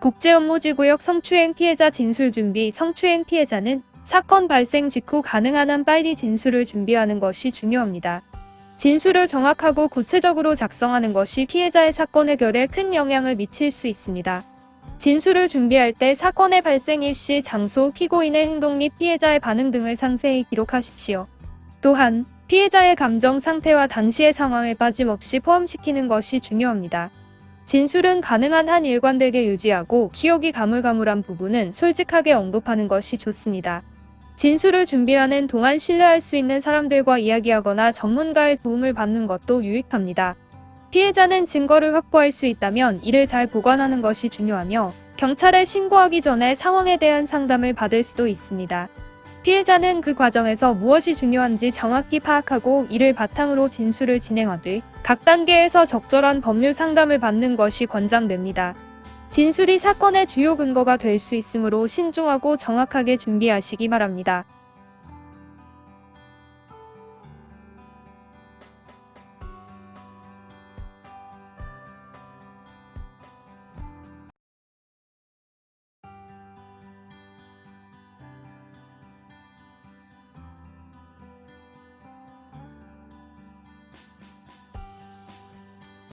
국제업무지구역 성추행 피해자 진술 준비 성추행 피해자는 사건 발생 직후 가능한 한 빨리 진술을 준비하는 것이 중요합니다. 진술을 정확하고 구체적으로 작성하는 것이 피해자의 사건 해결에 큰 영향을 미칠 수 있습니다. 진술을 준비할 때 사건의 발생 일시, 장소, 피고인의 행동 및 피해자의 반응 등을 상세히 기록하십시오. 또한 피해자의 감정 상태와 당시의 상황을 빠짐없이 포함시키는 것이 중요합니다. 진술은 가능한 한 일관되게 유지하고 기억이 가물가물한 부분은 솔직하게 언급하는 것이 좋습니다. 진술을 준비하는 동안 신뢰할 수 있는 사람들과 이야기하거나 전문가의 도움을 받는 것도 유익합니다. 피해자는 증거를 확보할 수 있다면 이를 잘 보관하는 것이 중요하며 경찰에 신고하기 전에 상황에 대한 상담을 받을 수도 있습니다. 피해자는 그 과정에서 무엇이 중요한지 정확히 파악하고 이를 바탕으로 진술을 진행하되 각 단계에서 적절한 법률 상담을 받는 것이 권장됩니다. 진술이 사건의 주요 근거가 될 수 있으므로 신중하고 정확하게 준비하시기 바랍니다.